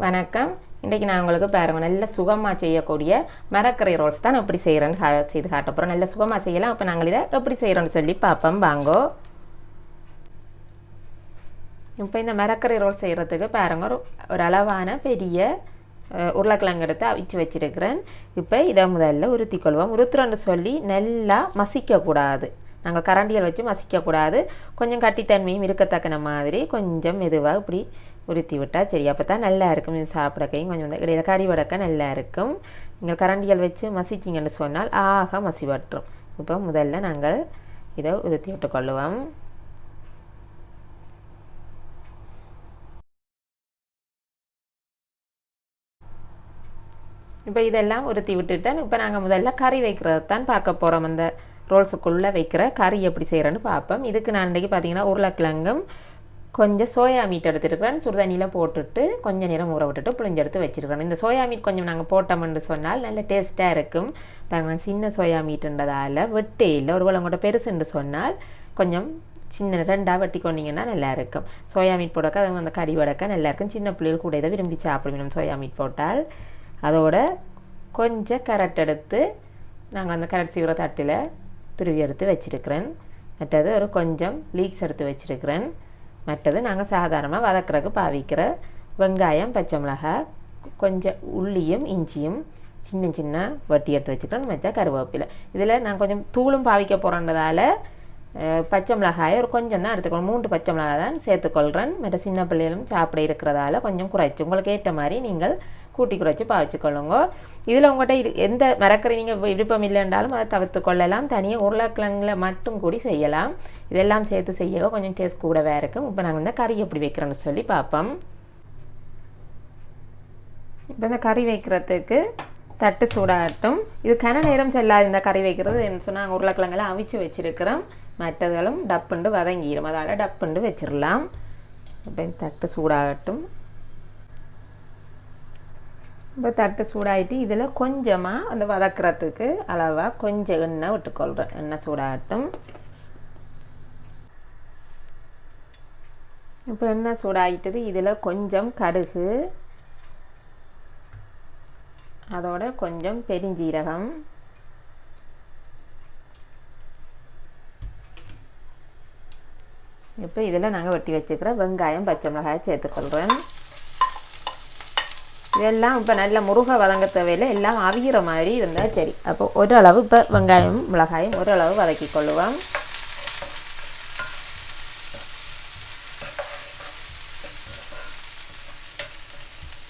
வணக்கம். இன்றைக்கி நான் உங்களுக்கு பாருங்க நல்ல சுகமாக செய்யக்கூடிய மரக்கறி ரோல்ஸ் தான் எப்படி செய்கிறேன்னு கா செய்து காட்ட போகிறோம் நல்ல சுகமாக செய்யலாம். அப்போ நாங்கள் இதை எப்படி செய்கிறோன்னு சொல்லி பார்ப்போம். வாங்கோ. இப்போ இந்த மரக்கறி ரோல் செய்கிறதுக்கு பாருங்க. ஒரு ஒரு அளவான பெரிய உருளைக்கிழங்கு எடுத்து அவிச்சு வச்சிருக்கிறேன். இப்போ இதை முதல்ல உருத்திக்கொள்வோம் உருத்துறோன்னு சொல்லி நல்லா மசிக்கக்கூடாது. நாங்கள் கரண்டியில் வச்சு மசிக்கக்கூடாது. கொஞ்சம் கட்டித்தன்மையும் இருக்கத்தக்கன மாதிரி கொஞ்சம் மெதுவாக இப்படி உருத்தி விட்டால் சரி அப்போ தான் நல்லா இருக்கும் இது சாப்பிடக்கையும் கொஞ்சம் வந்து இடையில கடி வடக்க நல்லா இருக்கும் நீங்கள் கரண்டிகள் வச்சு மசிச்சிங்கன்னு சொன்னால் ஆக மசிவற்றும். இப்போ முதல்ல நாங்கள் இதை உருத்தி விட்டுக்கொள்ளுவோம் இப்போ இதெல்லாம் உருத்தி விட்டுட்டேன் இப்போ நாங்கள் முதல்ல கறி வைக்கிறது தான் பார்க்க போகிறோம் அந்த ரோல்ஸுக்குள்ளே வைக்கிற கறி எப்படி செய்கிறேன்னு பார்ப்போம். இதுக்கு நான் இன்றைக்கி பார்த்தீங்கன்னா உருளைக்கிழங்கும் கொஞ்சம் சோயா மீட் எடுத்துருக்கிறேன். சுடுதண்ணியில் போட்டுட்டு கொஞ்சம் நேரம் ஊற விட்டுட்டு புளிஞ்செடுத்து வச்சுருக்கிறேன். இந்த சோயா மீட் கொஞ்சம் நாங்கள் போட்டோம்னு சொன்னால் நல்ல டேஸ்ட்டாக இருக்கும். பாருங்க சின்ன சோயா மீட்டுன்றதால் வெட்டே இல்லை. ஒரு கூட பெருசுன்னு சொன்னால் கொஞ்சம் சின்ன ரெண்டாக வெட்டி கொண்டிங்கன்னா நல்லாயிருக்கும் சோயா மீட் போடக்க அது அந்த கடி வடக்க நல்லாயிருக்கும் சின்ன பிள்ளைகள் கூட இதை விரும்பி சாப்பிடுவோம் சோயா மீட் போட்டால். அதோட கொஞ்சம் கரட் எடுத்து நாங்கள் அந்த கரட் சீவிர தட்டில் துருவி எடுத்து வச்சுருக்கிறேன். மற்றது ஒரு கொஞ்சம் லீக்ஸ் எடுத்து வச்சுருக்கிறேன். மற்றது நாங்கள் சாதாரணமாக வதக்குறதுக்கு பாவிக்கிற வெங்காயம் பச்சை மிளகாய் கொஞ்சம் உள்ளியும் இஞ்சியும் சின்ன சின்ன வட்டி எடுத்து வச்சுக்கிறோம் மச்சா கருவேப்பிலை. இதில் நான் கொஞ்சம் தூளும் பாவிக்க போகிறேன்றதால பச்சை மிளகாயை ஒரு கொஞ்சம் தான் எடுத்துக்கணும். மூன்று பச்சை மிளகாய் தான் சேர்த்துக்கொள்கிறேன் மற்ற சின்ன பிள்ளைகளும் சாப்பிட இருக்கிறதால கொஞ்சம் குறைச்சி. உங்களுக்கு ஏற்ற மாதிரி நீங்கள் கூட்டி குறைச்சி பாவிச்சுக்கொள்ளுங்க. இதில் உங்கள்கிட்ட இரு எந்த மரக்கறி நீங்கள் விருப்பம் இல்லைன்றாலும் அதை தவிர்த்து கொள்ளலாம். தனியாக உருளைக்கிழங்குல மட்டும் கூடி செய்யலாம். இதெல்லாம் சேர்த்து செய்ய கொஞ்சம் டேஸ்ட் கூடவே இருக்கும். இப்போ நாங்கள் இந்த கறி எப்படி வைக்கிறோன்னு சொல்லி பார்ப்போம். இப்போ இந்த கறி வைக்கிறதுக்கு தட்டு சூடாகட்டும். இது கன நேரம் செல்லாது இந்த கறி வைக்கிறது என்ன சொன்னால் உருளைக்கிழங்கெல்லாம் அவிச்சு வச்சுருக்கிறோம். மற்றதுகளும் டப்புண்டு வதங்கிடும் அதால் டப்புண்டு வச்சிடலாம். இப்போ இந்த தட்டு சூடாகட்டும். இப்போ தட்டு சூடாகிட்டு இதில் கொஞ்சமாக அந்த வதக்கிறதுக்கு அளவாக கொஞ்சம் எண்ணெய் விட்டுக்கொள்கிறேன். எண்ணெய் சூடாகட்டும். இப்போ எண்ணெய் சூடாகிட்டது இதில் கொஞ்சம் கடுகு அதோட கொஞ்சம் பெருஞ்சீரகம் இப்போ இதில் நாங்கள் வெட்டி வச்சுக்கிற வெங்காயம் பச்சை மிளகாய் சேர்த்துக்கொள்கிறேன். இதெல்லாம் இப்போ நல்ல முருக வதங்க தேவையில்லை. எல்லாம் அவிகிற மாதிரி இருந்தால் சரி. அப்போ ஓரளவு இப்போ வெங்காயம் மிளகாயும் ஒரு அளவு வதக்கி கொள்ளுவோம்.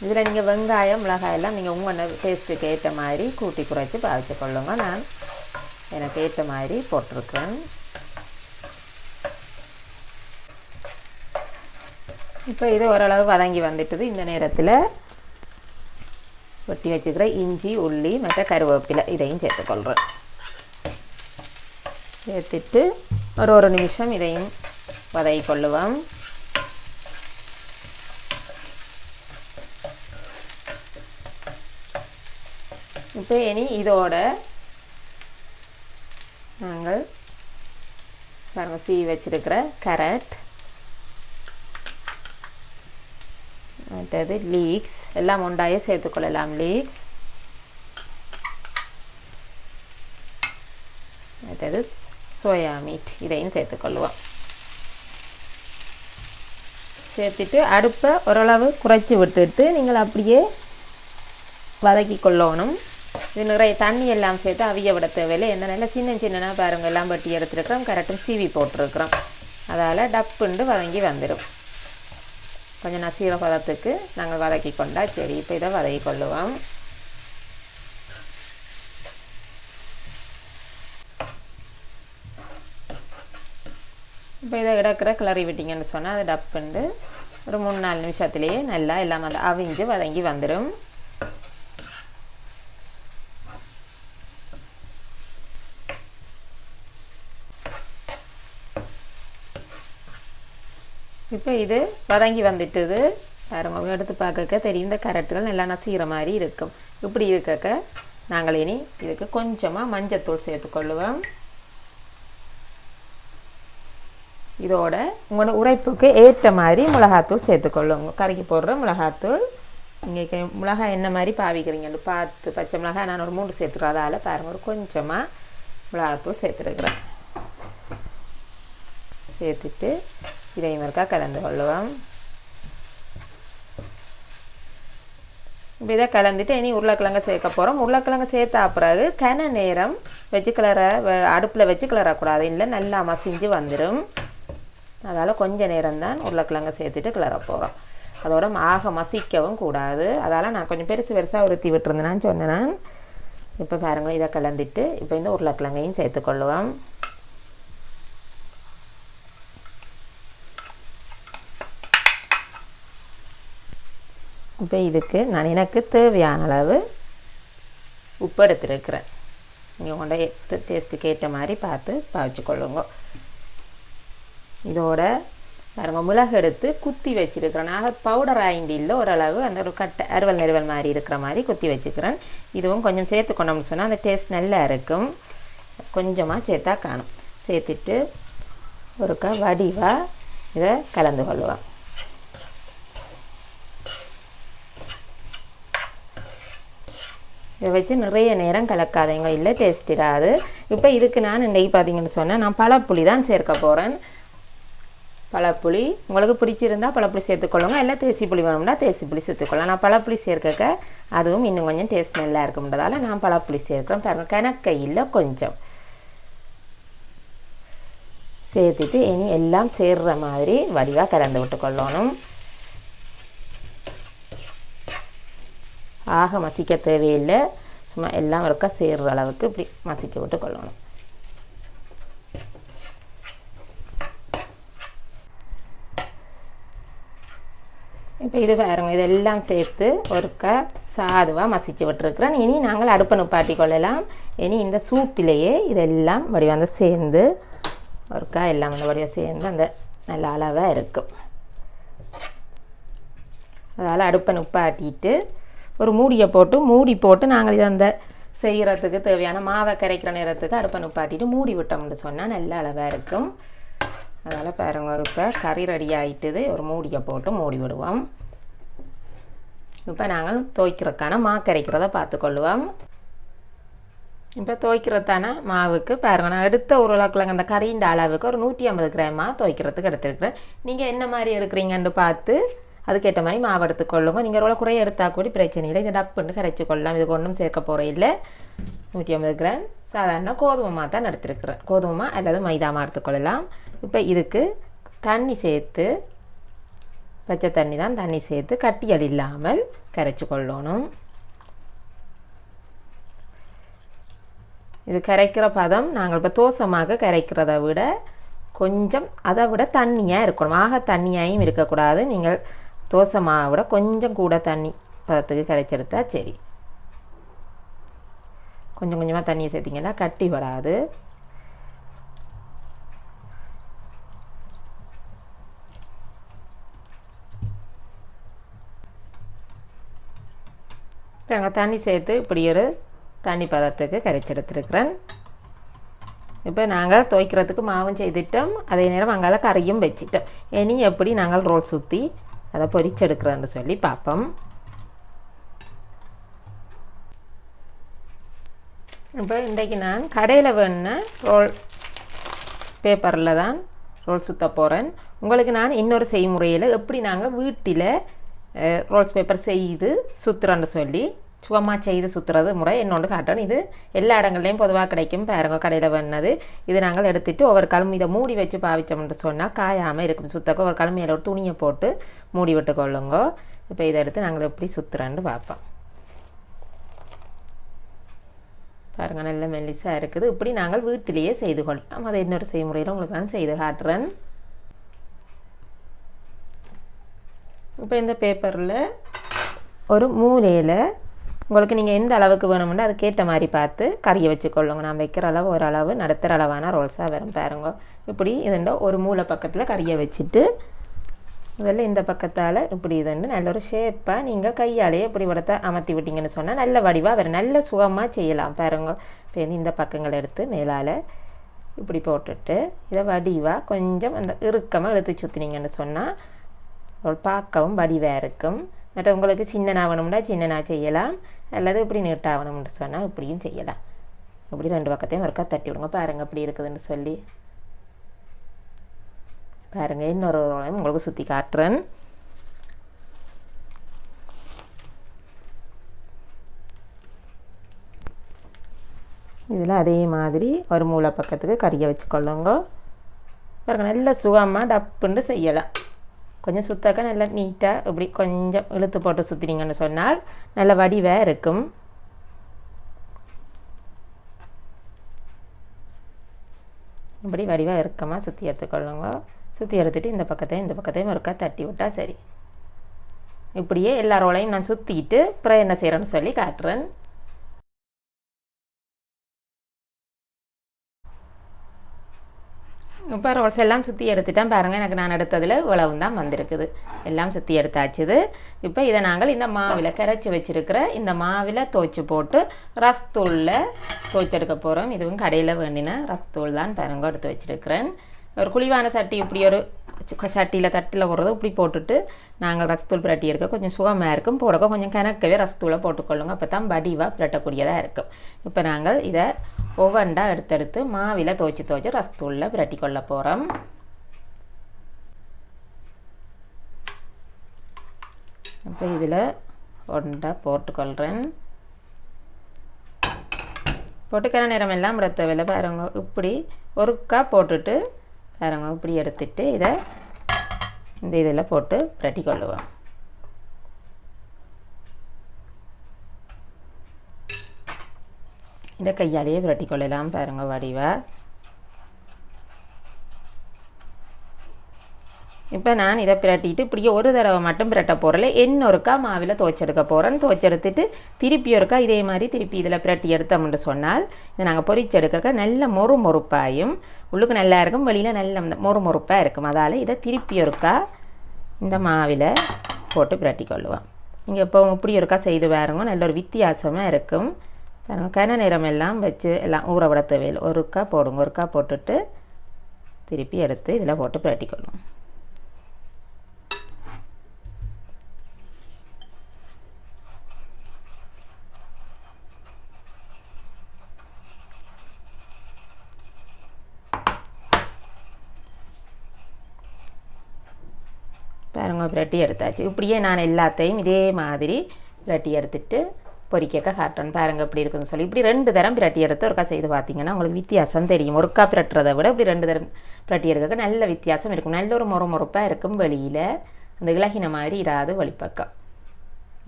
இதில் நீங்கள் வெங்காயம் மிளகாயெல்லாம் நீங்கள் உங்கள் டேஸ்ட்டுக்கு ஏற்ற மாதிரி கூட்டி குறைச்சி பாதிச்சு கொள்ளுங்க. நான் எனக்கு ஏற்ற மாதிரி போட்டிருக்கேன். இப்போ இது ஓரளவு வதங்கி வந்துட்டுது. இந்த நேரத்தில் வெட்டி வச்சுக்கிற இஞ்சி உள்ளி மற்ற கருவேப்பிலை இதையும் சேர்த்துக்கொள்கிறேன் சேர்த்துட்டு ஒரு ஒரு நிமிஷம் இதையும் வதக்கி கொள்ளுவோம். இப்போ இனி இதோட நாங்கள் சீ வச்சிருக்கிற கேரட் மற்றது லீக்ஸ் எல்லாம் உண்டாயே சேர்த்துக்கொள்ளலாம் லீக்ஸ் மற்றது சோயா மீட் இதையும் சேர்த்துக்கொள்ளுவோம் சேர்த்துட்டு அடுப்பை ஓரளவு குறைச்சி விட்டுட்டு நீங்கள் அப்படியே வதக்கி கொள்ளணும். இது நிறைய தண்ணி எல்லாம் சேர்த்து அவிய விட தேவையில்லை. என்ன நல்லா சின்ன சின்னனா பாருங்கள் எல்லாம் பட்டி எடுத்துருக்குறோம். கரெக்டும் சீவி போட்டிருக்கிறோம். அதால் டப்புண்டு வதங்கி வந்துடும் கொஞ்சம் நசீர பதத்துக்கு நாங்கள் வதக்கி கொண்டால் சரி இப்போ இதை வதக்கி கொள்ளுவோம். இப்போ இதை இடக்கிற கிளறி விட்டிங்கன்னு சொன்னால் அது டப்புண்டு ஒரு மூணு நாலு நிமிஷத்துலேயே நல்லா எல்லாம் அவிஞ்சு வதங்கி வந்துடும் இப்போ இது வதங்கி வந்துட்டுது. பாருங்க எடுத்து பார்க்க தெரியும். இந்த கரட்டுகள் நல்லா நசுகிற மாதிரி இருக்கும். இப்படி இருக்க நாங்கள் இனி இதுக்கு கொஞ்சமாக மஞ்சத்தூள் சேர்த்துக்கொள்ளுவோம் இதோட உங்களோட உரைப்புக்கு ஏற்ற மாதிரி மிளகாத்தூள் சேர்த்துக்கொள்ளுங்க கறிக்கு போடுற மிளகாத்தூள். நீங்கள் மிளகாய் என்ன மாதிரி பாவிக்கிறீங்கன்னு பார்த்து பச்சை மிளகாய் நான் ஒரு மூணு சேர்த்துக்கிறேன். அதால் பாருங்கள் ஒரு கொஞ்சமாக மிளகாத்தூள் சேர்த்துருக்குறேன். சேர்த்துட்டு இதையும் இருக்கா கலந்து கொள்ளுவோம் இப்போ இதை கலந்துட்டு இனி உருளைக்கிழங்க சேர்க்க போகிறோம் உருளைக்கிழங்க சேர்த்தா பிறகு கன நேரம் வச்சு கிளற அடுப்பில் வச்சு கிளறக்கூடாது இல்லை நல்லா மசிஞ்சு வந்துடும் அதால் கொஞ்சம் நேரம் தான் உருளைக்கிழங்க சேர்த்துட்டு கிளற போகிறோம் அதோட ஆக மசிக்கவும் கூடாது அதால் நான் கொஞ்சம் பெருசு பெருசாக உருத்தி விட்டுருந்தேனான்னு சொன்னேன் இப்போ பாருங்கள் இதை கலந்துட்டு இப்போ இந்த உருளைக்கிழங்கையும் சேர்த்துக்கொள்ளுவோம் இப்போ இதுக்கு நான் எனக்கு தேவையான அளவு உப்பு எடுத்துருக்கிறேன். நீங்கள் உங்களோட டேஸ்ட்டுக்கு ஏற்ற மாதிரி பார்த்து பாய்ச்சிக்கொள்ளுங்க இதோட பாருங்க மிளகு எடுத்து குத்தி வச்சுருக்கிறேன். நான் பவுடர் ஆயிண்டி இல்லை ஓரளவு அந்த ஒரு கட்டை அறுவல் நெருவல் மாதிரி இருக்கிற மாதிரி குத்தி வச்சுக்கிறேன். இதுவும் கொஞ்சம் சேர்த்து கொண்டோம்னு சொன்னால் அந்த டேஸ்ட் நல்லா இருக்கும். கொஞ்சமாக சேர்த்தா காணும். சேர்த்துட்டு ஒருக்கா வடிவாக இதை கலந்து கொள்ளுவேன் இதை வச்சு நிறைய நேரம் கலக்காதீங்க இல்லை டேஸ்ட் இடாது. இப்போ இதுக்கு நான் இன்றைக்கி பார்த்தீங்கன்னு சொன்னால் நான் பழப்புளி தான் சேர்க்க போகிறேன் பழப்புளி உங்களுக்கு பிடிச்சிருந்தா பழப்புளி சேர்த்துக்கொள்ளுங்க இல்லை தேசி புளி வேணும்னா தேசி புளி சேர்த்துக்கொள்ளலாம் நான் பழப்புளி சேர்க்க அதுவும் இன்னும் கொஞ்சம் டேஸ்ட் நல்லா இருக்கும்ன்றதால நான் பழப்புளி சேர்க்குறேன். பாருங்கள் இல்லை கொஞ்சம். சேர்த்துட்டு இனி எல்லாம் சேர்ற மாதிரி வடிவாக கலந்து விட்டுக்கொள்ளணும் ஆக மசிக்க தேவையில்லை. சும்மா எல்லாம் இருக்க சேர்ற அளவுக்கு இப்படி மசிச்சு விட்டு கொள்ளணும். இப்போ இது பாருங்க இதெல்லாம் சேர்த்து ஒருக்க சாதுவாக மசிச்சு விட்டுருக்குறேன். இனி நாங்கள் அடுப்பை நுப்பாட்டி கொள்ளலாம். இனி இந்த சூட்டிலேயே இதெல்லாம் வடிவாக சேர்ந்து ஒருக்கா எல்லாம் அந்த வடிவம் சேர்ந்து அந்த நல்ல அளவாக இருக்கும். அதால் அடுப்பை நுப்பாட்டிட்டு ஒரு மூடியை போட்டு மூடி போட்டு நாங்கள் இதை அந்த செய்கிறதுக்கு தேவையான மாவை கரைக்கிற நேரத்துக்கு அடுப்பை நுப்பாட்டிட்டு மூடி விட்டோம்னு சொன்னால் நல்ல அளவாக இருக்கும். அதனால் பாருங்க இப்போ கறி ரெடி ஆகிட்டுது ஒரு மூடியை போட்டு மூடி விடுவோம். இப்போ நாங்கள் துவைக்கிறதுக்கான மா கரைக்கிறத பார்த்துக்கொள்ளுவோம். இப்போ துவைக்கிறதான மாவுக்கு பாருங்க நான் எடுத்த உருளைக்கிழங்கு அந்த கறியின் அளவுக்கு ஒரு நூற்றி ஐம்பது கிராமாக துவைக்கிறதுக்கு எடுத்துருக்குறேன். நீங்கள் என்ன மாதிரி எடுக்கிறீங்கன்னு பார்த்து அதுக்கேற்ற மாதிரி மாவு எடுத்துக்கொள்ளுங்க நீங்கள் எவ்வளோ குறைய எடுத்தால் கூட பிரச்சனை இல்லை இந்த டப்புன்னு கரைச்சி கொள்ளலாம். இதுக்கு ஒன்றும் சேர்க்க போகிற இல்லை. நூற்றி ஐம்பது கிராம் சாதாரண கோதுமை மா தான் எடுத்துருக்குறேன். கோதுமை மா அல்லது மைதா மா எடுத்துக்கொள்ளலாம் இப்போ இதுக்கு தண்ணி சேர்த்து பச்சை தண்ணி தான் தண்ணி சேர்த்து கட்டியல் இல்லாமல் கரைச்சி கொள்ளணும். இது கரைக்கிற பதம் நாங்கள் இப்போ தோசமாக கரைக்கிறத விட கொஞ்சம் அதை விட தண்ணியாக இருக்கணும். ஆக தண்ணியாகவும் இருக்கக்கூடாது. நீங்கள் தோசை மாவை விட கொஞ்சம் கூட தண்ணி பதத்துக்கு கரைச்செடுத்தா சரி. கொஞ்சம் கொஞ்சமாக தண்ணியை சேர்த்திங்கன்னா கட்டி விடாது இப்போ அங்கே தண்ணி சேர்த்து இப்படி ஒரு தண்ணி பதத்துக்கு கரைச்செடுத்துருக்குறேன். இப்போ நாங்கள் துவைக்கிறதுக்கு மாவும் செய்துட்டோம். அதே நேரம் அங்கால கறியும் வச்சிட்டோம். இனி எப்படி நாங்கள் ரோல் சுற்றி அதை பொரிச்செடுக்கிறோன்னு சொல்லி பார்ப்போம். இப்போ இன்றைக்கு நான் கடையில் வேணுன ரோல் பேப்பரில் தான் ரோல் சுற்ற போகிறேன் உங்களுக்கு நான் இன்னொரு செய்முறையில் எப்படி நாங்கள் வீட்டில் ரோல்ஸ் பேப்பர் செய்து சுற்றுறோன்னு சொல்லி சும்மா செய்து சுற்றுறது முறை. இன்னொன்று காட்டணும் இது எல்லா இடங்கள்லையும் பொதுவாக கிடைக்கும். பாருங்க கடையில் வேணுனது இது நாங்கள் எடுத்துகிட்டு ஒவ்வொரு காலம் இதை மூடி வச்சு பாவிச்சோம்னு சொன்னால் காயாமல் இருக்கும். சுத்தக்க ஒரு கழுமையில் ஒரு துணியை போட்டு மூடி விட்டு கொள்ளுங்க. இப்போ இதை எடுத்து நாங்கள் எப்படி சுற்றுறோன்னு பார்ப்போம். பாருங்கள் நல்ல மெல்லிசாக இருக்குது. இப்படி நாங்கள் வீட்டிலேயே செய்து கொள்ளலாம். அதை இன்னொரு செய்முறையில் உங்களுக்கு நான் செய்து காட்டுறேன். இப்போ இந்த பேப்பரில் ஒரு மூலையில் உங்களுக்கு நீங்கள் எந்த அளவுக்கு வேணும்னு அதுக்கேற்ற மாதிரி பார்த்து கறியை வச்சுக்கொள்ளுங்க. நான் வைக்கிற அளவு ஒரு அளவு நடத்துகிற அளவான ரோல்ஸாக வரும் பாருங்க. இப்படி இதுண்ட ஒரு மூளை பக்கத்தில் கறியை வச்சுட்டு இதில் இந்த பக்கத்தால் இப்படி இதுண்டு நல்ல ஒரு ஷேப்பாக நீங்கள் கையாலேயே இப்படி விடத்தை அமர்த்தி விட்டீங்கன்னு சொன்னால் நல்ல வடிவாக வரும் நல்ல சுகமாக செய்யலாம் பாருங்க. இப்போ இந்த பக்கங்களை எடுத்து மேலால் இப்படி போட்டுட்டு இதை வடிவாக கொஞ்சம் அந்த இறுக்கமாக எடுத்து சுற்றினீங்கன்னு சொன்னால் பார்க்கவும் வடிவாக இருக்கும். மற்ற உங்களுக்கு சின்னனா வேணும்னா சின்னனா செய்யலாம் அல்லது இப்படி நீட்டாக வேணும்னு சொன்னால் இப்படியும் செய்யலாம் இப்படி ரெண்டு பக்கத்தையும் ஒருக்கா தட்டி விடுங்க பாருங்கள் இப்படி இருக்குதுன்னு சொல்லி பாருங்கள் இன்னொரு உங்களுக்கு சுற்றி காட்டுறேன் இதில் அதே மாதிரி ஒரு மூளை பக்கத்துக்கு கறியை வச்சுக்கொள்ளுங்க பாருங்கள் நல்ல சுகமாக டப்புன்னு செய்யலாம் கொஞ்சம் சுத்தாக்க நல்லா நீட்டாக இப்படி கொஞ்சம் இழுத்து போட்டு சுற்றினீங்கன்னு சொன்னால் நல்ல வடிவாக இருக்கும். இப்படி வடிவாக இறுக்கமாக சுற்றி எடுத்துக்கொள்ளுங்க. சுற்றி எடுத்துகிட்டு இந்த பக்கத்தையும் இந்த பக்கத்தையும் ஒருக்கா தட்டி விட்டால் சரி. இப்படியே எல்லா ரோலையும் நான் சுற்றிட்டு அப்புறம் என்ன செய்கிறேன்னு சொல்லி காட்டுறேன். இப்போ ரோல்ஸ் எல்லாம் சுற்றி எடுத்துட்டேன் பாருங்கள் எனக்கு நான் எடுத்ததில் இவ்வளவு தான் வந்திருக்குது. எல்லாம் சுற்றி எடுத்தாச்சுது. இப்போ இதை நாங்கள் இந்த மாவில் கரைச்சி வச்சுருக்கிற இந்த மாவில் துவைச்சி போட்டு ரஸ்தூளில் துவைச்செடுக்க போகிறோம் இதுவும் கடையில் வேண்டின ரஸ்தூள் தான் பாருங்க எடுத்து வச்சுருக்கிறேன். ஒரு குழிவான சட்டி இப்படி ஒரு சட்டியில் தட்டில் போடுறது இப்படி போட்டுட்டு நாங்கள் ரசத்தூள் பிரட்டி இருக்க கொஞ்சம் சுகமாக இருக்கும். போடக்க கொஞ்சம் கணக்கவே ரசத்தூளை போட்டுக்கொள்ளுங்க. அப்போ தான் வடிவாக பிரட்டக்கூடியதாக இருக்கும். இப்போ நாங்கள் இதை ஒவ்வொன்றா எடுத்தெடுத்து மாவில் துவைச்சி துவைச்சி ரசத்தூளில் விரட்டி கொள்ள போகிறோம் இப்போ இதில் ஒன்றா போட்டுக்கொள்கிறேன் போட்டுக்கிற நேரம் எல்லாம் விட பாருங்க இப்படி ஒருக்கா போட்டுட்டு பாருங்க இப்படி எடுத்துட்டு இதை இந்த இதில் போட்டு பிரட்டி கொள்ளுவோம் இந்த கையாலேயே விரட்டி கொள்ளலாம் பாருங்க வடிவாக இப்போ நான் இதை பிரட்டிட்டு இப்படியே ஒரு தடவை மட்டும் பிரட்ட போகிறல இன்னொருக்கா மாவில் துவைச்செடுக்க போகிறேன் துவைச்செடுத்துட்டு திருப்பி ஒருக்கா இதே மாதிரி திருப்பி இதில் பிரட்டி எடுத்தோம்னு சொன்னால் இதை நாங்கள் பொறிச்செடுக்க நல்ல மொறு மொறுப்பாயும் உள்ளுக்கு நல்லா இருக்கும் வெளியில் நல்ல மொறு மொறுப்பாக இருக்கும். அதால் இதை திருப்பி ஒருக்கா இந்த மாவில் போட்டு பிரட்டி கொள்ளுவோம் நீங்கள் இப்போ இப்படி ஒருக்கா செய்து பாருங்க நல்ல ஒரு வித்தியாசமாக இருக்கும். கன நிறம் எல்லாம் வச்சு எல்லாம் ஊற விட தேவையில்லை ஒருக்கா போடுங்க. ஒருக்கா போட்டுட்டு திருப்பி எடுத்து இதில் போட்டு பிரட்டி கொள்ளுவோம் பாருங்க பிரட்டி எடுத்தாச்சு. இப்படியே நான் எல்லாத்தையும் இதே மாதிரி பிரட்டி எடுத்துட்டு பொரிக்கக்க காட்டுறேன் பாருங்கள் எப்படி இருக்குதுன்னு சொல்லி இப்படி ரெண்டு தரம் பிரட்டி எடுத்து ஒருக்கா செய்து பார்த்தீங்கன்னா உங்களுக்கு வித்தியாசம் தெரியும். ஒருக்கா பிரட்டுறதை விட இப்படி ரெண்டு தரம் பிரட்டி எடுக்க நல்ல வித்தியாசம் இருக்கும். நல்ல ஒரு முறை இருக்கும் வெளியில். அந்த இலகின மாதிரி இராது வழிப்பக்கம்.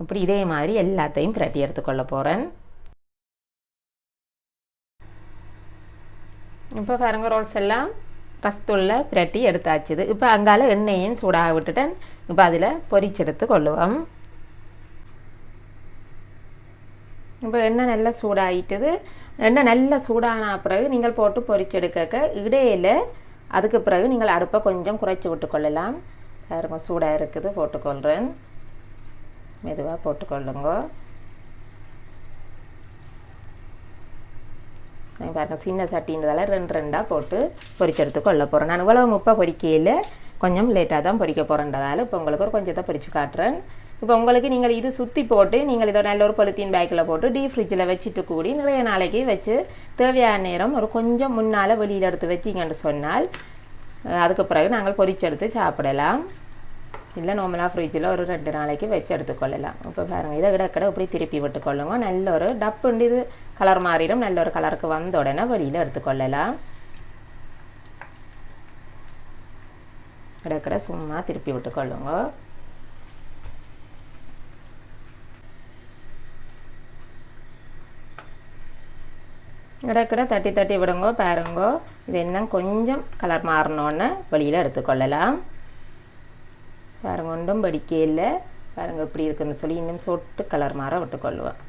இப்படி இதே மாதிரி எல்லாத்தையும் பிரட்டி எடுத்துக்கொள்ள போகிறேன் இப்போ பாருங்கள் ரோல்ஸ் எல்லாம் பஸ்துள்ள பிரட்டி எடுத்தாச்சுது இப்போ அங்கால எண்ணெயும் சூடாக விட்டுட்டேன். இப்போ அதில் பொரிச்செடுத்து கொள்ளுவோம் இப்போ எண்ணெய் நல்லா சூடாகிட்டது எண்ணெய் நல்லா சூடான பிறகு நீங்கள் போட்டு பொறிச்செடுக்க இடையில அதுக்கு பிறகு நீங்கள் அடுப்பை கொஞ்சம் குறைச்சி விட்டுக்கொள்ளலாம் பாருங்க சூடாக இருக்குது போட்டுக்கொள்கிறேன் மெதுவாக போட்டுக்கொள்ளுங்க. பாருங்கள் சின்ன சட்டின்றதால ரெண்டு ரெண்டாக போட்டு பொறிச்செடுத்து கொள்ள போகிறேன் நான் இவ்வளவு முப்பை பொறிக்கையில் கொஞ்சம் லேட்டாக தான் பொறிக்க போகிறேன்றதால இப்போ உங்களுக்கு ஒரு கொஞ்சத்தை பொரித்து காட்டுறேன். இப்போ உங்களுக்கு நீங்கள் இது சுற்றி போட்டு நீங்கள் இதை நல்ல ஒரு பொலித்தீன் பேக்கில் போட்டு டீப் ஃப்ரிட்ஜில் வச்சுட்டு கூடி நிறைய நாளைக்கு வச்சு தேவையான நேரம் ஒரு கொஞ்சம் முன்னால் வெளியில் எடுத்து வச்சிங்கன்னு சொன்னால் அதுக்கு பிறகு நாங்கள் பொரிச்செடுத்து சாப்பிடலாம். இல்லை நார்மலாக ஃப்ரிட்ஜில் ஒரு ரெண்டு நாளைக்கு வச்சு எடுத்துக்கொள்ளலாம். இப்போ பாருங்கள் இதை கிடக்கட இப்படி திருப்பி விட்டுக்கொள்ளுங்க. நல்ல ஒரு டப்புண்டு இது. கலர் மாறிடும். நல்ல ஒரு கலருக்கு வந்த உடனே வெளியில் எடுத்துக்கொள்ளலாம். கிடக்கட சும்மா திருப்பி விட்டுக்கொள்ளுங்க. இடக்கிட தட்டி தட்டி விடுங்கோ பாருங்கோ இது என்ன கொஞ்சம் கலர் மாறினோன்னு வெளியில் எடுத்துக்கொள்ளலாம் பாருங்க ஒன்றும் படிக்கே இல்லை பாருங்க இப்படி இருக்குன்னு சொல்லி இன்னும் சொட்டு கலர் மாற விட்டுக்கொள்ளுவேன்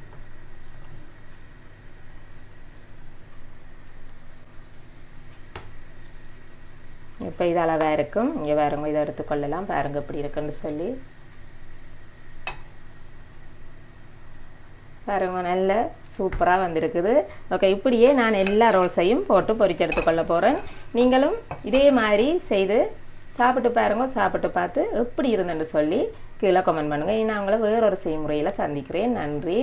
இப்போ இது அளவாக இருக்கும் இங்கே பாருங்க இதை எடுத்துக்கொள்ளலாம் பாருங்க இப்படி இருக்குன்னு சொல்லி பாருங்க நல்ல சூப்பராக வந்திருக்குது. ஓகே இப்படியே நான் எல்லா ரோல்ஸையும் போட்டு பொறிச்செடுத்து எடுத்துக்கொள்ள போகிறேன் நீங்களும் இதே மாதிரி செய்து சாப்பிட்டு பாருங்க சாப்பிட்டு பார்த்து எப்படி இருந்துன்னு சொல்லி கீழே கமெண்ட் பண்ணுங்கள் நான் உங்களை வேறொரு செய்முறையில் சந்திக்கிறேன். நன்றி.